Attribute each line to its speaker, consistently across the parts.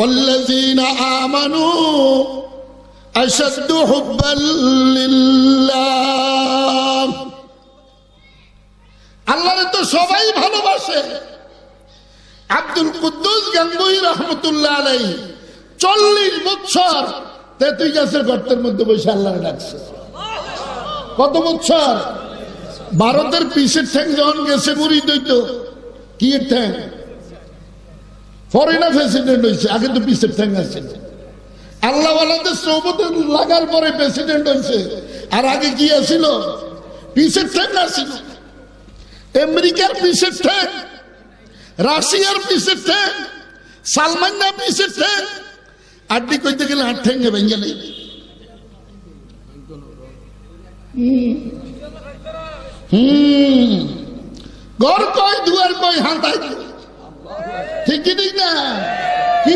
Speaker 1: والذين آمنوا أشد حبا لله আল্লাহরে তো সবাই ভালোবাসে আব্দুল কুদ্দুস গাঙ্গুই রহমতুল্লাহ আলাই চল্লিশ বছর তেতুই গাছের গর্তের মধ্যে বসে আল্লাহ ডাকছে কত বছর ভারতের পিসের ঠ্যাং যখন গেছে মুড়ি দইত কি এর ঠ্যাং ফরেনার প্রেসিডেন্ট হয়েছে, আগে তো পিসের ঠ্যাং আছে আল্লাহ আল্লাহদের সৌবতে লাগার পরে প্রেসিডেন্ট হয়েছে। আর আগে কি আছিল? পিসের ঠ্যাং আছিল আমেরিকার পিসের ঠ্যাং রাশিয়ার পিসের ঠ্যাং সালমান্না পিসের ঠ্যাং আড্ডি কইতে গেলে আট ঠ্যাঙ্গে ভেঙে নেই। হুম। ঘর কয়, দুয়ার কয় হাঁটাই ঠিক কি ঠিক না? কি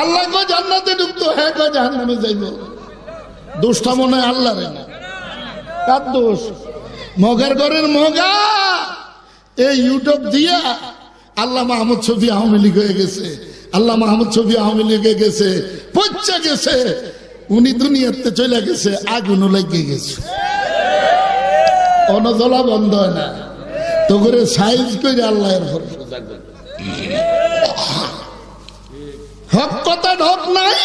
Speaker 1: আল্লাহ কয় জান্নাতে হ্যাঁ কয় জাহান্নামে যাইব। দোষটা মনে হয় আল্লাহ দোষ? মগার ঘরের মগা। এই ইউটিউব দিয়া আল্লাহ মাহমুদ শফি আওয়ামী লীগ হয়ে গেছে। আল্লাহ মাহমুদ শফি আওয়ামী লীগে গেছে। পচা গেছে। উনি দুনিয়াতে চলে গেছে আগুন লেগে গেছে। অনজলা বন্ধ হয় না। তো করে সাইজ করে আল্লাহ এর ঘর সোজা করে। হক কথা ঢক নাই,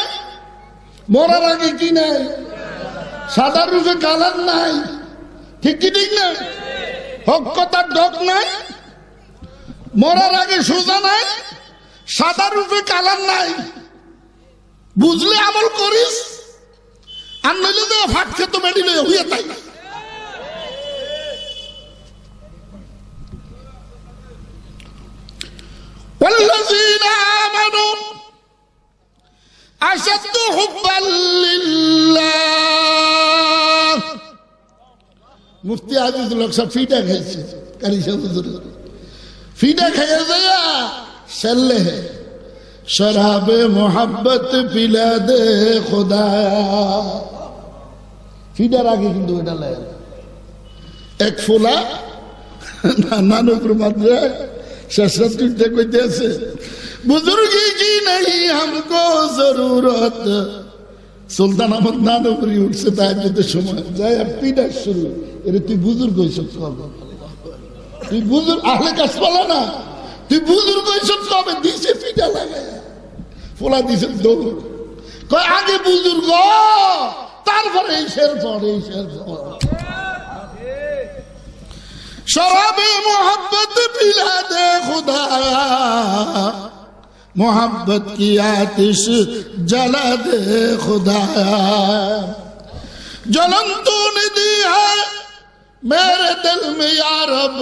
Speaker 1: মরার আগে কি নাই, সাদা রূপে কালার নাই ঠিক কি ঠিক না হক কথার ঢক নাই, মরার আগে সোজা নাই, সাদা রূপে কালার নাই, বুঝলে আমল করিস, আর নইলে তো ফাট খেতো মেডিলে হইয়া তাই। حبا মুফতি আজিজ লোক সব ফিটা খাইছে, কারি হুজুর। ফিটা খাইয়া যায় সেললে হে মোহাব্বত পিলা দে খোদা। ফিডার আগে কিন্তু ওইটা লাগে এক ফোলা নানুপুর মাত্রায় শেষ কইতে আছে। बुजुर्गी की नहीं हमको जरूरत সুলতান আহমদ নানপুরি উঠছে তাই যদি সময় যাই আর পিডার শুরু এর তুই বুজুর্গ হইসব কবে তুই বুজুর আহলে কাজ পালা না তুই বুজুর্গ হইসব কবে দিছে পিডা লাগে ফোলা দিছে দৌড় কয় আগে বুজুর্গ তারপরে এই শের পর এই শের পর शराब मोहब्बत पिला दे खुदाया मोहब्बत की आतिश जला दे खुदाया जलन तूने दी है मेरे दिल में यारब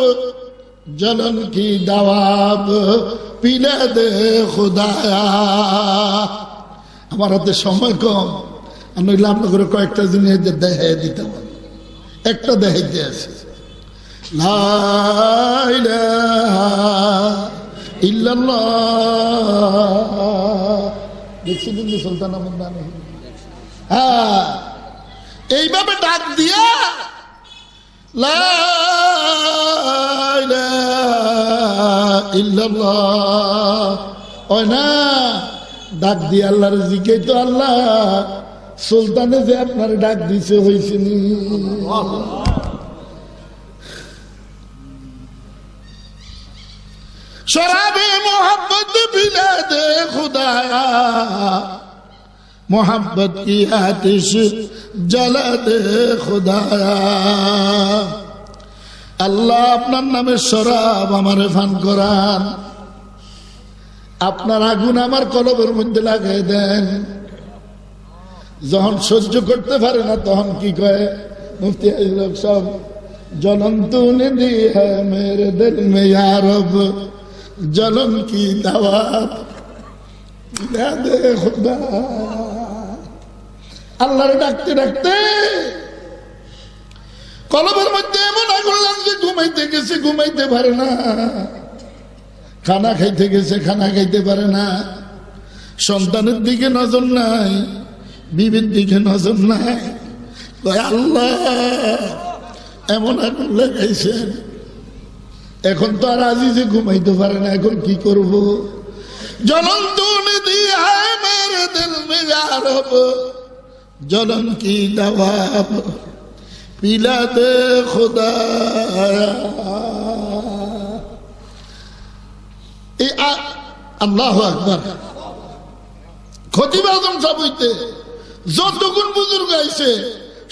Speaker 1: जलन की दवाब पिला दे खुदाया আমার হাতে সময় কম আমি নইলে আপনাকে কয়েকটা জিনিস দেখাই দিতাম একটা দেখাইতে আছে লা ইলাহা ইল্লাল্লাহ দেখছিলেন সুলতান হ্যাঁ। এইভাবে ডাক দিয়া না, ডাক দিয়ে আল্লাহর জিকে তো আল্লাহ। সুলতানে যে আপনার ডাক দিছে হয়েছে শরাবে মোহাম্মদ বিলাদে খুদায়া। মোহাম্মদ কি আতিশ জলাদে খুদায়া। আল্লাহ আপনার নামে শরাব আমারে ফান করান। আপনার আগুন আমার কলবের মধ্যে লাগাই দেন। যখন সহ্য করতে পারে না, তখন কি কয়? মুফতি সব জনন্ত নিধি হে মেরে দিল মে আরব জলন কি আল্লাহরে ডাকতে ডাকতে কলমের মধ্যে এমন আগুন লাগছে, ঘুমাইতে গেছে, ঘুমাইতে পারে না। খানা খাইতে গেছে, খানা খাইতে পারে না। সন্তানের দিকে নজর নাই, বিবির দিকে নজর নাই। আল্লাহ, এমন আগুন লাগাইছেন। এখন তো আর আজি যে ঘুমাইতে পারে না, এখন কি করব? জনন তুন দিয়া মেরে দিল হব জনন কি দাবাব পিলাতে খোদা। এই আল্লাহ আকবার। খতিব আজম সাবইতে যতগুণ বুজুর্গ আইছে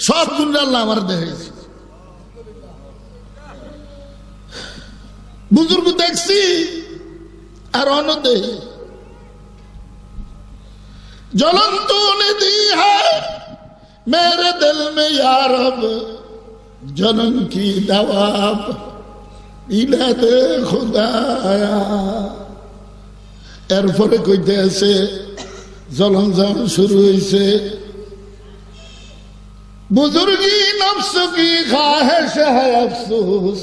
Speaker 1: সব গুণ আমার দেখাইছে। বুজুর্গ দেখছি আর অনদে জ্বলন্ত নিধি হ্যাঁ মেরে দিল মে আরব জনন কি দাব ইলাতে খোদায়া। এরপরে কইতে আছে জলঞ্জন শুরু হয়েছে বুজুর্গি নফসুকি খাহেশ হ্যায় আফসোস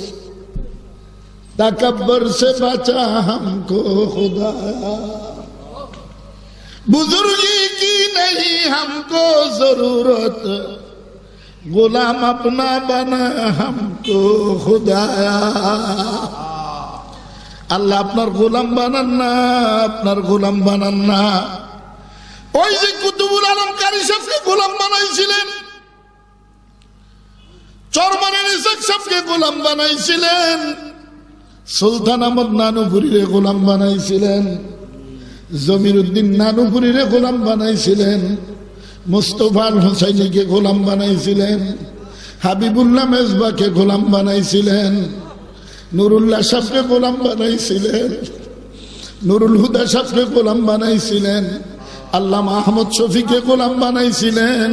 Speaker 1: तकबर से बचा हमको खुदाया बुजुर्गी की नहीं हमको जरूरत गुलाम अपना बना हमको खुदाया আল্লাহ আপনার গোলাম বানান না আপনার গোলাম বানান না ওই যে কুতুবুল আলম কারি সাহেবকে গোলাম বানাইছিলেন চরমানের ইসাক সাহেবকে গোলাম বানাইছিলেন সুলতান আহমদ নানুপুরীরে গোলাম বানাইছিলেন জমির উদ্দিন নানুপুরীরে গোলাম বানাইছিলেন মুস্তফান হোসাইনিকে গোলাম বানাইছিলেন, হাবিবুল্লাহ মেজবাকে গোলাম বানাইছিলেন, নুরুল্লাহ সাহকে গোলাম বানাইছিলেন, নুরুল হুদা সাহকে গোলাম বানাইছিলেন আল্লাহ আহমদ শফিকে গোলাম বানাইছিলেন,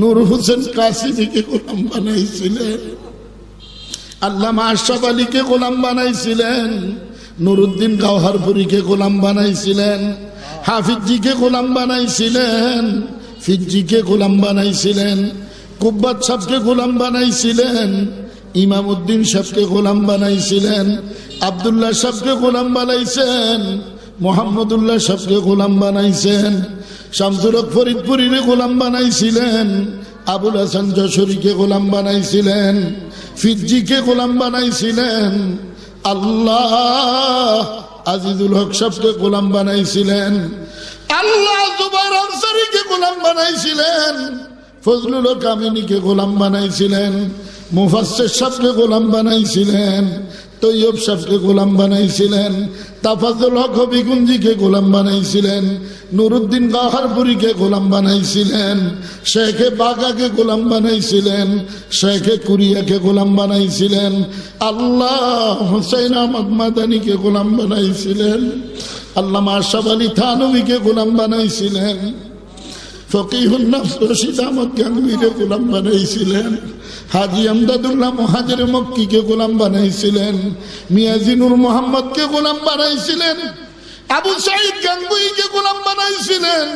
Speaker 1: নূর হোসেন কাসিমিকে গোলাম বানাইছিলেন। আল্লামা আশরাফ আলীকে গোলাম বানাইছিলেন, নুরুদ্দিন গাওহারপুরীকে গোলাম বানাইছিলেন হাফিজিকে গোলাম বানাইছিলেন ফিজিকে গোলাম বানাইছিলেন, কুব্বাত সাহকে গোলাম বানাইছিলেন ইমাম উদ্দিন সাহকে গোলাম বানাইছিলেন, আবদুল্লাহ সাহকে গোলাম বানাইছেন, মোহাম্মদুল্লাহ সাহকে গোলাম বানাইছেন শামসুল হক ফরিদপুরীরে গোলাম বানাইছিলেন আবুল হাসান যশোরীকে গোলাম বানাইছিলেন ফিজিকে গোলাম বানাইছিলেন, আল্লাহ আজিজুল হক সাহকে গোলাম বানাইছিলেন, আল্লাহ জুবাইর আনসারিকে গোলাম বানাইছিলেন, ফজলুল কামিনীকে গোলাম বানাইছিলেন মুফাসের সাহকে গোলাম বানাইছিলেন, তৈয়ব সাহকে গোলাম বানাইছিলেন তাফাজুল হক হবিগুঞ্জিকে গোলাম বানাইছিলেন, নুরুদ্দিন গাহারপুরীকে গোলাম বানাইছিলেন, শেখে বাগাকে গোলাম বানাইছিলেন, শেখে কুরিয়াকে গোলাম বানাইছিলেন, আল্লাহ হুসাইন আহমদ মাদানিকে গোলাম বানাইছিলেন, আল্লাহ আশাফ আলী থানবীকে গোলাম বানাইছিলেন। গোলাম বানাইছিলেন। হাজি আমদাদুল্লাহ গোলাম বানাইছিলেন। মিয়াজিনুর মোহাম্মদকে গোলাম বানাইছিলেন। আবু গোলাম বানাইছিলেন।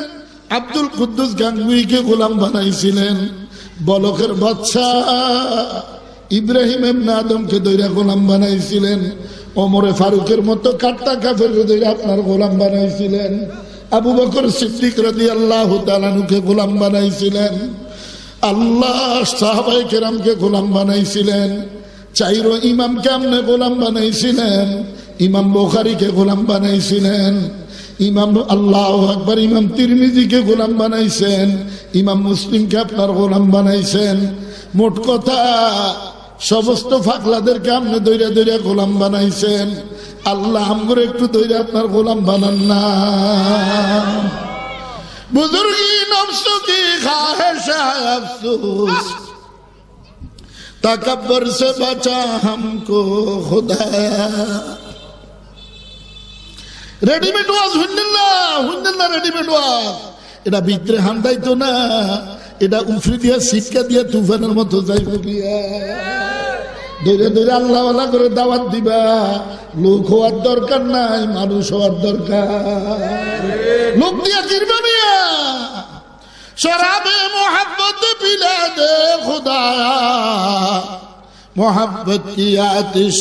Speaker 1: আব্দুল কুদ্দুস গাঙ্গুইকে গোলাম বানাইছিলেন। বলকের বাচ্চা ইব্রাহিম এমন আদমকে দৈরা গোলাম বানাইছিলেন। অমরে ফারুকের মতো কাট্টা কাফের দৈরা আপনার গোলাম বানাইছিলেন। আবু বকর সিদ্দিক রাজি আল্লাহ তালানুকে গোলাম বানাইছিলেন। আল্লাহ সাহাবাই কেরামকে গোলাম বানাইছিলেন। চাইরো ইমামকে আমনে গোলাম বানাইছিলেন। ইমাম বোখারিকে গোলাম বানাইছিলেন। ইমাম আল্লাহ আকবর, ইমাম তিরমিজিকে গোলাম বানাইছেন। ইমাম মুসলিমকে আপনার গোলাম বানাইছেন। মোট কথা সমস্ত ফাগলাদেরকে আপনি দৈরা দৈরা গোলাম বানাইছেন। আল্লাহ আমগুলো একটু দৈরা আপনার গোলাম বানান না। রেডিমেড না না রেডিমেড এটা ভিতরে হান্দাইতো না, এটা উফরি দিয়া শিক্ষা দিয়া, তুফানের মতো যাইব ধরে ধরে আল্লাহ করে দাওয়াত দিবা। লোক হওয়ার দরকার নাই, মানুষ হওয়ার দরকার। লোক দিয়া চিনবে মিয়া শরাবে মোহাম্মত পিলা দে খুদা। محبت کی آتش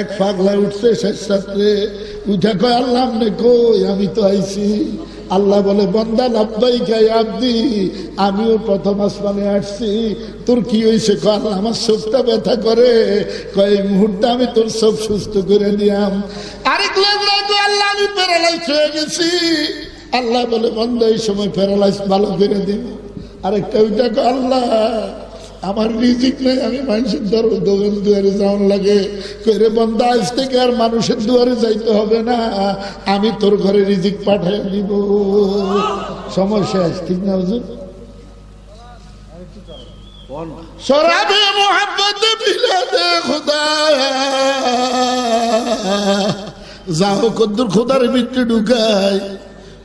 Speaker 1: এক পাগলা উঠছে শেষ রাত্রে উঠে কয়, আল্লাহ কই? আমি তো আইছি। আল্লাহ বলে, বন্দা লাভবাই খাই আব্দি, আমিও প্রথম আসমানে আসছি। তোর কি হয়েছে আল্লাহ, আমার চোখটা ব্যথা করে। কয়, এই মুহূর্তে আমি তোর সব সুস্থ করে নিলাম। আরেক আল্লাহ, আমি প্যারালাইজ হয়ে গেছি। আল্লাহ বলে বন্ধ এই সময় প্যারালাইজ ভালো করে দিন আরেকটা ওইটা আল্লাহ আমার রিজিক নেই, আমি মানুষের দর দোকান দুয়ারে যাওয়ার লাগে। করে বন্ধ আজ থেকে আর মানুষের দুয়ারে যাইতে হবে না। আমি তোর ঘরে রিজিক পাঠাই দিব। সমস্যা আছে ঠিক না হুজুর? ঢুকায়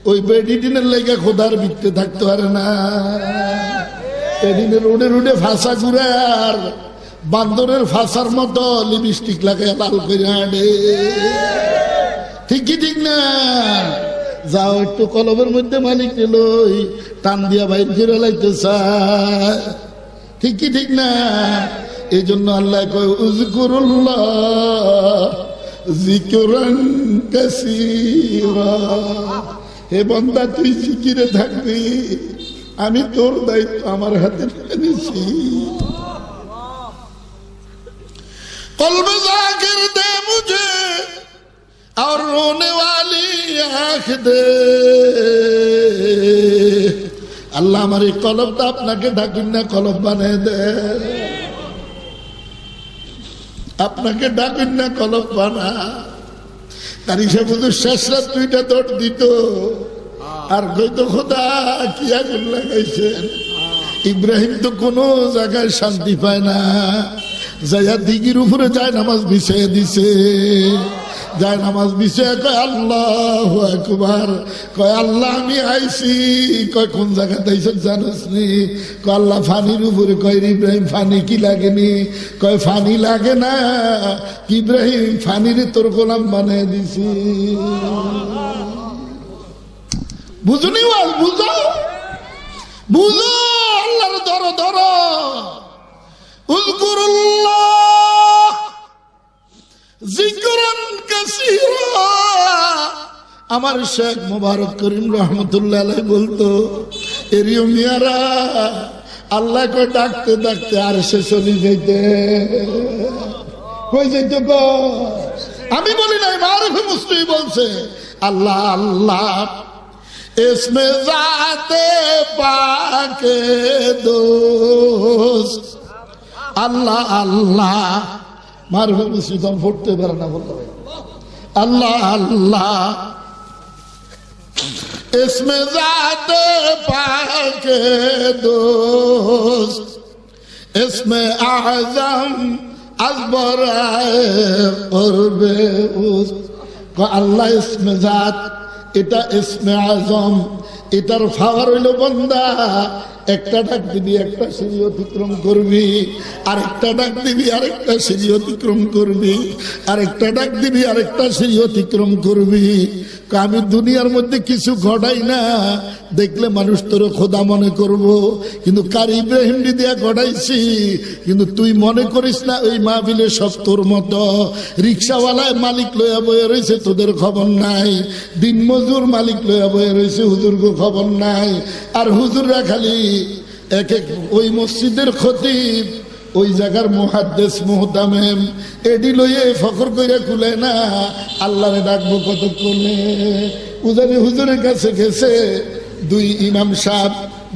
Speaker 1: ওই বেডি দিনের লেগে খোদার ভিতরে থাকতে পারে না। এদিনে রোডে রোডে ফাঁসা ঘুরে আর বান্দরের ফাঁসার মতো লিপস্টিক লাগাই লাল করে ঠিক কি ঠিক না। যাও একটু কলবের মধ্যে মালিক লই, টান দিয়া বাইর করে লাইতে চায়। ঠিক কি ঠিক না। এই জন্য আল্লাহ কয় উজকুরুল্লাহ জিকরান কাসীরা। হে বন্দা, তুই জিকিরে থাকবি। আমি তোর দায়িত্ব আমার হাতে নিয়েছি কলবে জাকির দে মুঝে, আর রোনে वाली আল্লাহ আমার এই কলবটা আপনাকে ডাকুন না, কলব বানিয়ে দে। আপনাকে ডাকুন না, কলব বানা। তার হিসাবে শেষ রাত দুইটা দৌড় দিত। আর কইতো খোদা কি আগুন লাগাইছেন ইব্রাহিম তো কোনো জায়গায় শান্তি পায় না। যাইয়া দিঘির উপরে যায় নামাজ বিছিয়ে দিছে। যায় নামাজ বিছিয়ে কয়, আল্লাহ একবার কয়, আল্লাহ, আমি আইছি। কয়, কোন জায়গাতে আইসব জানোস নি? কয়, আল্লাহ ফানির উপরে। কয়, ইব্রাহিম, ফানি কি লাগেনি? কয়, ফানি লাগে না। ইব্রাহিম, ফানিরে তোর গোলাম বানিয়ে দিছি। বুঝুনি ওয়াল, বুঝো। বুঝো আল্লাহর ধরো ধরো। উজকুরুল্লাহ জিকরান কাসীরা। আমার শেখ মোবারক করিম রহমতুল্লাহ বলতো, এরিও মিয়ারা, আল্লাহ কই ডাকতে ডাকতে আর সে চলি যাইতে। কই যাইতে গো? আমি বলি নাই, মারুফ মুসলিম বলছে, আল্লাহ আল্লাহ इसमें जाते पाके दोस्त আল্লাহ আল্লাহ মারুফ মুসলিম পড়তে পারে না বলতে পারে আল্লাহ আল্লাহ इसमें जाते पाके दोस्त इसमें आजम अजबर করবে আল্লাহ ইসমে জাত এটা ইসমে আজম এটার ফাওয়ার হইল বন্দা। একটা ডাক দিবি, একটা সিঁড়ি অতিক্রম করবি। আরেকটা ডাক দিবি, আরেকটা সিঁড়ি অতিক্রম করবি। আরেকটা ডাক দিবি, আরেকটা সিঁড়ি অতিক্রম করবি। আমি দুনিয়ার মধ্যে কিছু ঘটাই না। দেখলে মানুষ তোর খোদা মনে করব। কিন্তু কার ইব্রাহিম দিয়া ঘটাইছি? কিন্তু তুই মনে করিস না, ওই মাহবিলে সব তোর মতো। রিক্সাওয়ালায় মালিক লইয়া বয়ে রয়েছে তোদের খবর নাই। দিন মজুর মালিক লইয়া বয়ে রয়েছে হুজুরকে খবর নাই। আর হুজুররা খালি এক এক ওই মসজিদের খতিব, ওই জায়গার মহাদ্দেশ মোহতামেম, এডি লইয়ে ফখর কইরা খুলে না, আল্লাহরে ডাকবো কতক্ষণে? উজানি হুজুরের কাছে গেছে, দুই ইমাম সাহ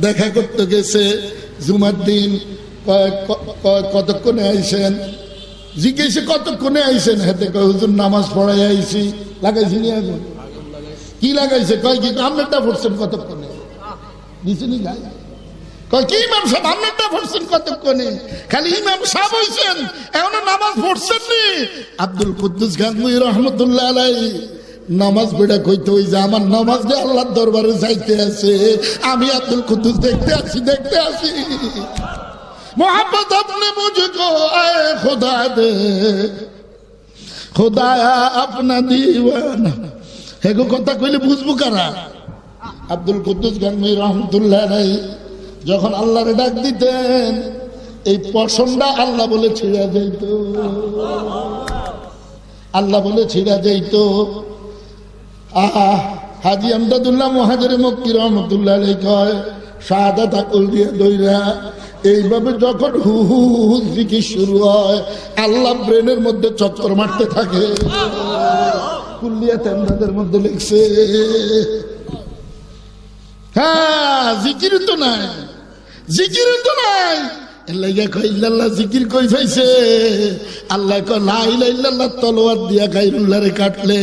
Speaker 1: দেখা করতে গেছে, জুমার দিন কতক্ষণে আইসেন? জিজ্ঞেসে কতক্ষণে আইসেন? হেতে কয়, হুজুর, নামাজ পড়াই আইছি। লাগাইছি নি কি লাগাইছে? কয় কি, আমনেরটা পড়ছেন কতক্ষণে? দিছিনি গায়ে। কি খালি নামাজ আব্দুল কুদ্দুস গাজমুই নামাজ আমার নামাজ দিয়ে আল্লাহর দরবারে যাইতে আছে, আমি আব্দুল কুদ্দুস দেখতে আছি দেখতে আছি। মোহাম্মদ আপনি মুঝকো খোদা দে। খোদা, আপনা দিওয়ানা। হেগো কথা কইলে বুঝব কারা? আব্দুল কুদ্দুস গাজমুই রহমতুল্লাহ আলাই যখন আল্লাহরে ডাক দিতেন, এই পশমটা আল্লাহ বলে ছিঁড়া যাইত। আল্লাহ বলে ছিঁড়া যাইত। আহা, হাজি আমদাদুল্লাহ মহাজের মক্কি রহমতুল্লাহ কয়, সাদা তাকল দিয়ে দইরা, এইভাবে যখন হু হু হু শুরু হয়, আল্লাহ ব্রেনের মধ্যে চক্কর মারতে থাকে। কুল্লিয়া তেমদাদের মধ্যে লিখছে হ্যাঁ জিকির তো নাই। Zikirin Tunay. কই আল্লাহ দিয়া কাটলে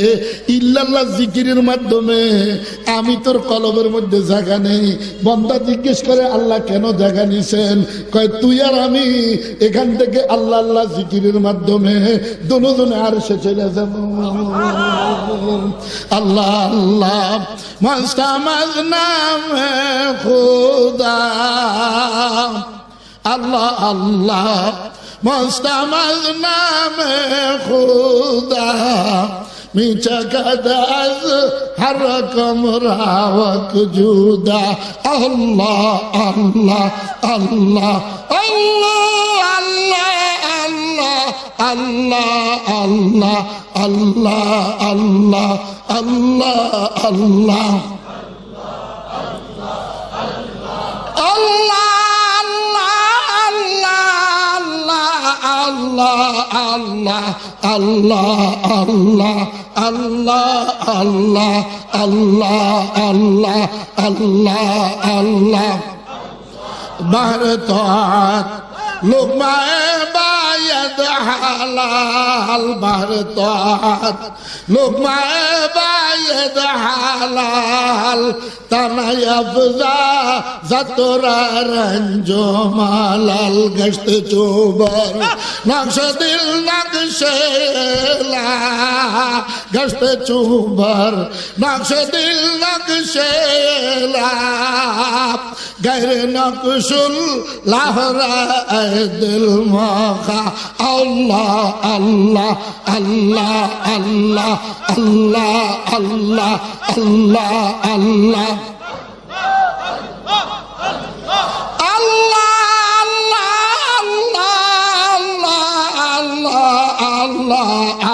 Speaker 1: মাধ্যমে আমি তোর কলবের মধ্যে জায়গা নেই। বন্দা জিজ্ঞেস করে, আল্লাহ কেন জায়গা নিছেন? কয়, তুই আর আমি এখান থেকে আল্লাহ আল্লাহ জিকিরের মাধ্যমে দুজনে আর সে চলে যাব। আল্লাহ আল্লাহ মাস্তামাজ নাম খুদা। আল্লাহ আল্লাহ মস্তামাজ নামে খুদা মিছা কাদাজ হর রকম রাওয়াক জুদা আল্লাহ আল্লাহ আল্লাহ আল্লাহ আল্লাহ আল্লাহ আল্লাহ আল্লাহ আল্লাহ আল্লাহ আল্লাহ আল্লাহ আল্লাহ আল্লাহ আল্লাহ আল্লাহ আল্লাহ আল্লাহ আল্লাহ আল্লাহ আল্লাহ আল্লাহ। ভারত লোকমায় বায়দ ভারত লোকমায় মায়ের হালাল তানাই আফজা, জাতরা রঞ্জ মালাল গষ্ট চোবর নকশ দিল নকশে গষ্ট চুবর, নকশ দিল নকশে গের নকশুল লাহরা দিল মখা, আল্লাহ আল্লাহ আল্লাহ আল্লাহ আল্লাহ আল্লাহ अल्लाह अल्लाह अल्लाह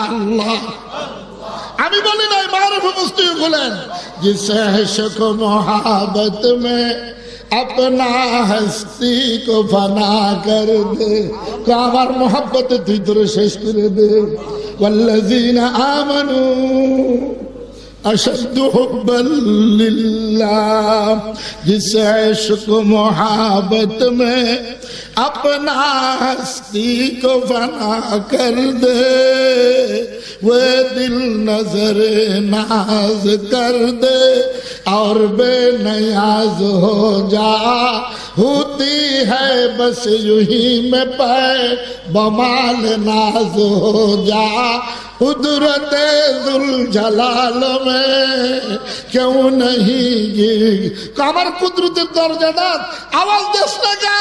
Speaker 1: अल्लाह আমি বলি নাই মারুফ মুস্তি খুলেন जिसे शक मोहब्बत में अपना हस्ती को फना कर दे को আমার মোহাব্বতে তুই তোরে শেষ করে দে والذين آمنوا اشد حبا للہ جس عشق محابت میں اپنا ہستی کو فنا کر دے، وہ دل نظر ناز کر دے، اور بے نیاز ہو جا، ہوتی ہے بس یوں ہی میں پہ بمال ناز ہو جا۔ قدرت جلال میں کیوں نہیں گی؟ আমার কুদরতের দরজাটা আওয়াজ دس نہ جا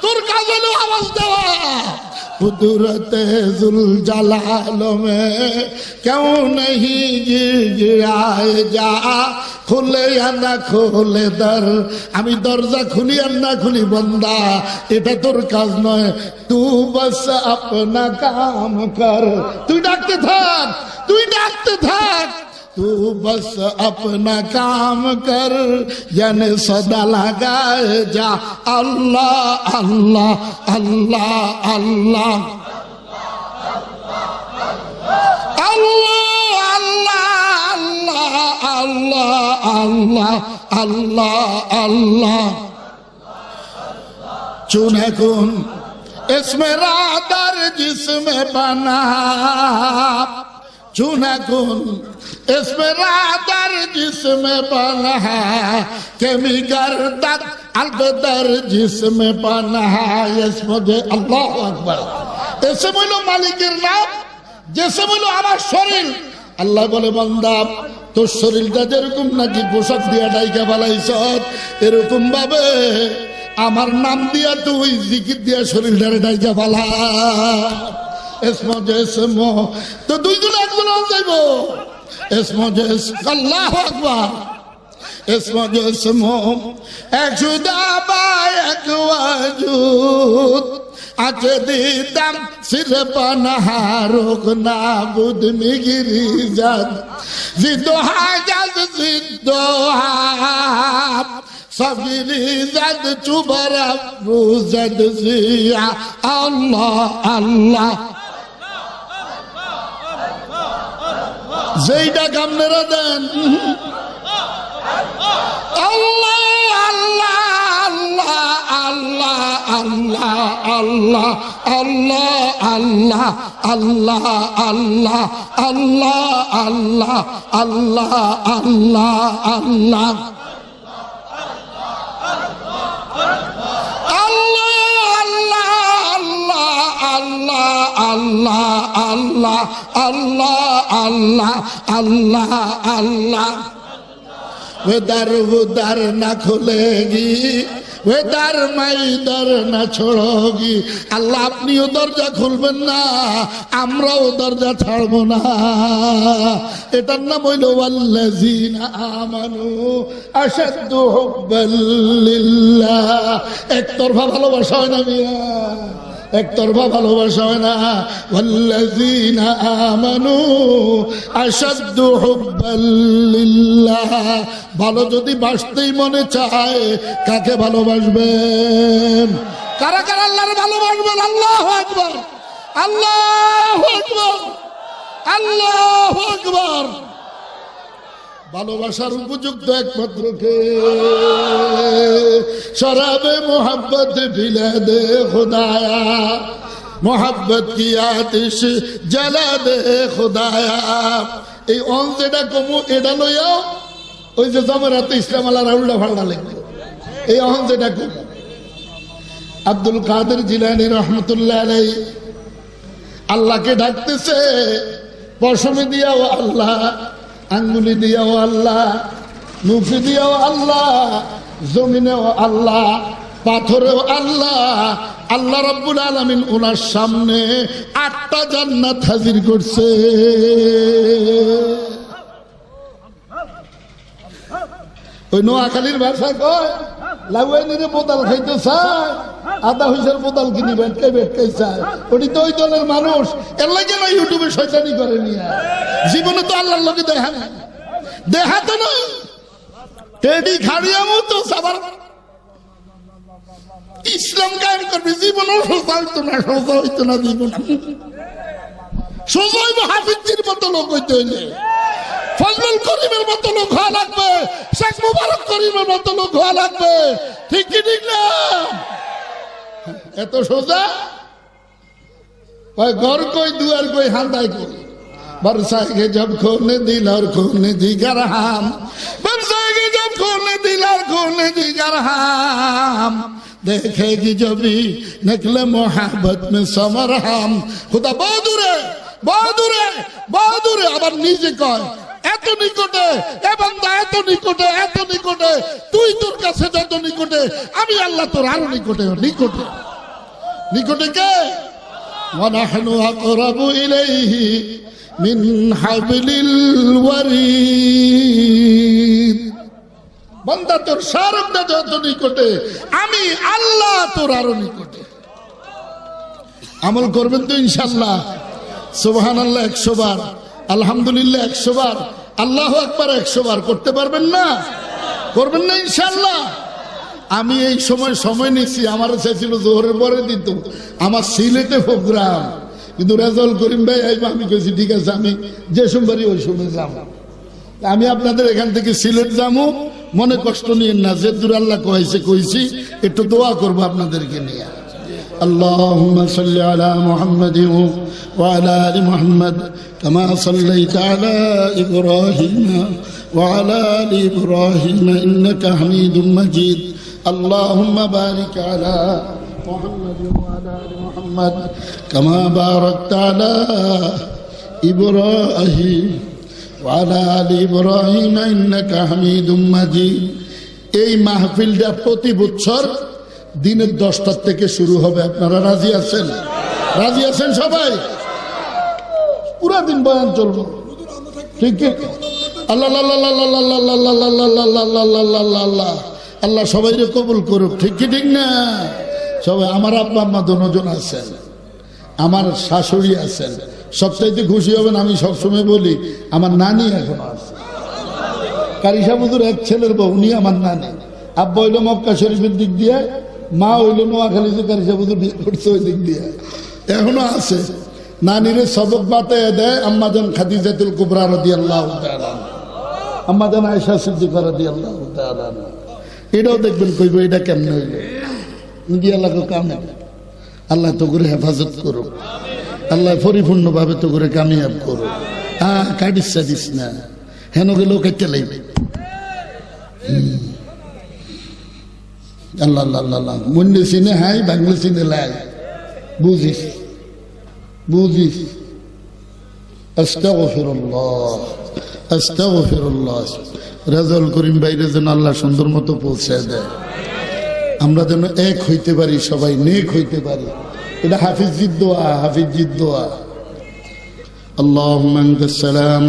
Speaker 1: ترکہ ذلو হলো دوا দেওয়া ذل جلال میں کیوں نہیں گی گی؟ آئے جا খুলে আনা খুলে দর। আমি দরজা খুলি আন্না খুলি বন্দা এটা তোর কাজ নয়। তু বস আপনা কাম কর। তুই ডাকতে থাক, তুই ডাকতে থাক। তু বস আপনা কাম কর। জানে সদা লাগায় যা আল্লাহ আল্লাহ আল্লাহ আল্লাহ। আল্লাহ। আল্লাহ আল্লাহ আল্লাহ আল্লাহ চুনে কোন इसमें रादर जिसमें बना चुनगुन इसमें रादर जिसमें बना केमिकर दर अलबदर जिसमें बना इसमें मुझे अल्लाह अकबर इसमें मालिक नाम जिसमें আমার শরীর আল্লাহ বলে বন্দাব তোর শরীরটা যেরকম নাকি পোশাক দিয়া ডাইকা বালাইছ এরকম ভাবে আমার নাম দিয়া তুই জিকির দিয়া শরীরটারে ডাইকা এসমো, তো দুইজন একজন যাইব। এসমো যে আল্লাহ আকবার। এসমো যে এসমো, এক জুদা বা এক আজে দিদাম সিরপনাহারুক নাবুদ মিগিরি জাত জিদোহা জাত জিদোহা صبري زد تبرب زد زيا الله الله যেইটা কামনেরা দেন। আল্লাহ আল্লাহ। আল্লাহ আল্লাহ আল্লাহ আল্লাহ আল্লাহ আল্লাহ আল্লাহ আল্লাহ আল্লাহ আল্লাহ আল্লাহ আল্লাহ আল্লাহ আল্লাহ আল্লাহ আল্লাহ উদার উদার না খুলেগি ওয়েদার মাই দর না ছড়ি আল্লাহ, আপনিও দরজা খুলবেন না, আমরাও দরজা ছাড়বো না। এটার নাম হইল আমানু একতরফা ভালোবাসা হয় না মিয়া? একতরফা ভালোবাসা হয় না। ওয়াল্লাযিনা আমানু আশাদ্দু হুব্বাল্লিল্লাহ ভালো যদি বাসতেই মনে চায়, কাকে ভালোবাসবেন? কারা কারা আল্লাহর ভালোবাসবেন? আল্লাহু আকবার। আল্লাহু আকবার। আল্লাহু আকবার। ভালোবাসার উপযুক্ত একমাত্র কে? শরাবে মোহাব্বত ভিলা দে খুদায়া। মোহাব্বত কি আতিশ জ্বালা দে খুদায়া। এই অন যেটা কমু এটা লইয়াও ওই যে জমরাতে ইসলাম আল্লাহ রাউল্লা ফাল্লা লিখবে এই অহন যেটা কমু আব্দুল কাদের জিলানি রহমতুল্লাহ আলাই আল্লাহকে ডাকতেছে, পশমে দিয়াও আল্লাহ। আঙ্গুলি দিয়েও আল্লাহ মুফি দিয়েও আল্লাহ, জমিনেও আল্লাহ, পাথরেও আল্লাহ। আল্লাহ রব্বুল আলমিন ওনার সামনে আটটা জান্নাত হাজির করছে। ওই নোয়াখালীর ভাষা কয়? লাউয়াইনিরে বোতাল খাইতে চায়? আদা হইসের বোতাল কিনি বেটকে বেটকে চায়। ওটি তো ওই দলের মানুষ। তো আল্লাহর লোকে দেখা না দেখা তো না টেডি খাড়িয়ামও তো সবার। ইসলাম কায়েম করবে, জীবনও জীবন। হাফিজির মতো লোক হইতে হইলে। ফজলুল করিমের মতো লোক হওয়া লাগবে, শেখ মুবারক করিমের মতো লোক হওয়া লাগবে। ঠিক কি ঠিক না? এত সোজা? ঘর কই, দুয়ার কই হান্দাই করি বর্ষাকে জব খোনে দিল আর খোনে দিগার হাম। বর্ষাকে জব খোনে দিল আর খোনে দিগার হাম। দেখে কি জবি निकले मोहब्बत মে समर हम खुदा বহুদূরে বহুদূরে बहादुर है बहादुर है এত নিকটে এ বান্দা এত নিকটে এত নিকটে তুই তোর কাছে যত নিকটে আমি আল্লাহ তোর আরো নিকটে নিকটে নিকটে কে ونحن أقرب إليه من حبل الوريد বান্দা তোর সারকটা যত নিকটে আমি আল্লাহ তোর আরো নিকটে আমল করবেন তো ইনশাল্লাহ সুবহান আল্লাহ একশো বার আলহামদুলিল্লাহ একশো বার আল্লাহ একবার একশো বার করতে পারবেন না? করবেন না ইনশাল্লাহ আমি এই সময় সময় নিচ্ছি আমার চাইছিল জোহরের পরে দিত। আমার সিলেটে প্রোগ্রাম। কিন্তু রেজল করিম ভাই আমি কইছি, ঠিক আছে, আমি যে সোমবারই ওই সময় যাব। আমি আপনাদের এখান থেকে সিলেট যাব। মনে কষ্ট নিয়ে না, যে দূর আল্লাহ কয়েছে, কইছি, একটু দোয়া করব আপনাদেরকে নিয়ে। اللهم صل على محمد وعلى ال محمد كما صليت على ابراهيم وعلى ال ابراهيم انك حميد مجيد اللهم بارك على محمد وعلى ال محمد كما باركت على ابراهيم وعلى ال ابراهيم انك حميد مجيد এই মাহফিলটা প্রতি বছর দিনের দশটার থেকে শুরু হবে আপনারা রাজি আছেন রাজি আছেন সবাই পুরো দিন বয়ান চলবো ঠিক আল্লাহ আল্লাহ আল্লাহ সবাই কবুল করুক ঠিক কি ঠিক না সবাই আমার আব্বা আম্মা দুজন আছেন আমার শাশুড়ি আছেন সবচাইতে খুশি হবেন আমি সবসময় বলি আমার নানি এখন আছে কারিশাবুদুর এক ছেলের বউ উনি আমার নানি আব্বা হইল মক্কা শরীফের দিক দিয়ে মা হইল নোয়াখালীতে কারিশা বুধুর বিয়ে করছে ওই দিক দিয়ে। এখনও আছে। নানিরে সবক বাতায় দেয় আম্মাজান খাদিজাতুল কুবরা রদি আল্লাহ আম্মাজান আয়সা সিদ্দিকা রদি আল্লাহ এটাও দেখবেন কইব, এটা কেমনে হইল? ইন্ডিয়া লাগো কামে। আল্লাহ তো করে হেফাজত করো আল্লাহ পরিপূর্ণভাবে তো করে কামিয়াব করো হ্যাঁ কাটিস না। হেন গেলেও কেটে লাগবে আল্লাহ আল্লাহ আল্লাহ আল্লাহ মুন্ডে চিনে হাই বাংলা চিনে লাই বুঝিস বুঝিস আস্তাগফিরুল্লাহ আস্তাগফিরুল্লাহ রেজাউল করিম বাইরে যেন আল্লাহ সুন্দর মতো পৌঁছে দেয় আমরা যেন এক হইতে পারি সবাই নেক হইতে পারি এটা হাফিজির দোয়া হাফিজির দোয়া اللهم انت السلام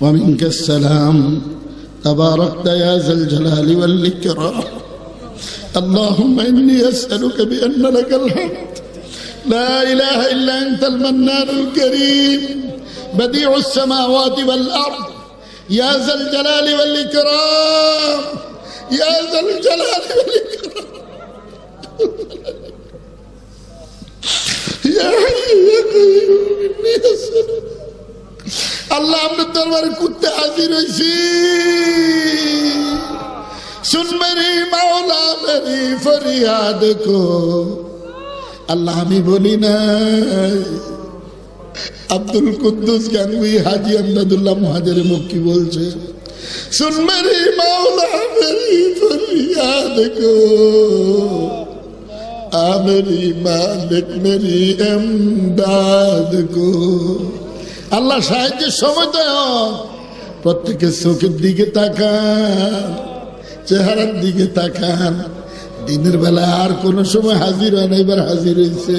Speaker 1: ومنك السلام تباركت يا ذا الجلال والاكرام اللهم اني اسالك بان لك الحمد لا اله الا انت المنان الكريم بديع السماوات والارض يا ذا الجلال والاكرام يا ذا الجلال والاكرام يا حي يا قيوم اني اسالك আল্লাহ আপনার দরবারে কুত্তে হাজির হয়েছি सुन मेरी मौला मेरी फरियाद को আল্লাহ আমি বলি না আব্দুল কুদ্দুস গাঙ্গুই হাজি আমদাদুল্লাহ মহাজের মুক্তি বলছে सुन मेरी मौला मेरी फरियाद को आ मेरी मालिक मेरी एमदाद को আল্লাহ সাহায্যের সময় তো প্রত্যেকের চোখের দিকে তাকান চেহারার দিকে তাকান। দিনের বেলা আর কোন সময় হাজির হয় না, এবার হাজির হয়েছে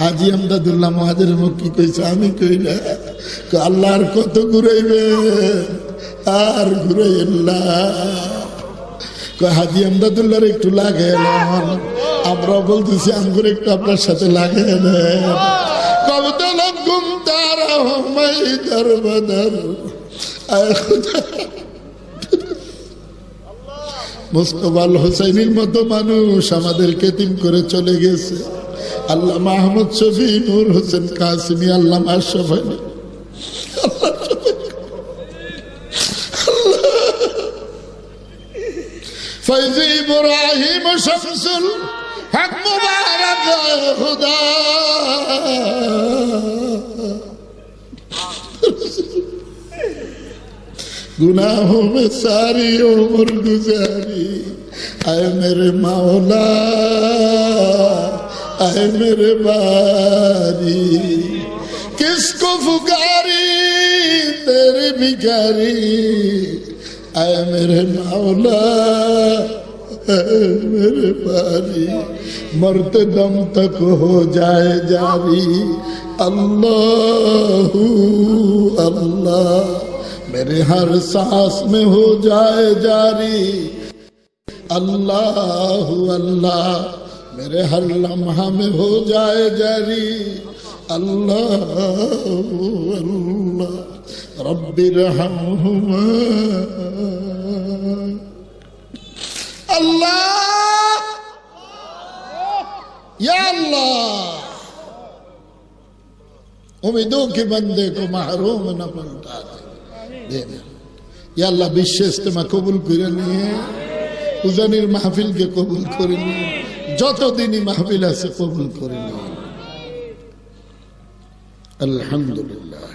Speaker 1: হাজি আমদাদুল্লাহ মহাজের মুখ কি কইছে? আমি আল্লাহ আর কত ঘুরাইবে? আর ঘুরাইল্লা কই হাজি আমদাদুল্লাহর একটু লাগে আমরা বলতেছি, আঙ্গুর একটু আপনার সাথে লাগে কবতল ঘুম তারা হমাই দরবদর। আয় খুদা। মতো মানুষ আমাদের কেতিম করে চলে গেছে। আল্লাহ মাহমুদ শফি, নূর হোসেন কাসিমি আল্লাহ আশরফ আলী। শামসুল হক মুবারক খুদা। गुनाहों में सारी उम्र गुजारी आए मेरे मौला आए मेरे बारी किसको पुकारी तेरी भिखारी आए मेरे मौला आए मेरे बारी मरते दम तक हो जाए जारी अल्लाह अल्लाह میرے ہر سانس میں ہو جائے جاری۔ اللہ اللہ، میرے ہر لمحہ میں ہو جائے جاری۔ اللہ اللہ، رب رحم اللہ، یا اللہ، امیدوں کے بندے کو محروم نہ بنتا۔ دے আল্লাহ বিশ্ব ইস্তেমা কবুল করে নিয়ে, উজানির মাহফিলকে কবুল করে নিয়ে, যতদিনই মাহফিল আছে কবুল করে নিয়ে আলহামদুলিল্লাহ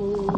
Speaker 1: Ooh.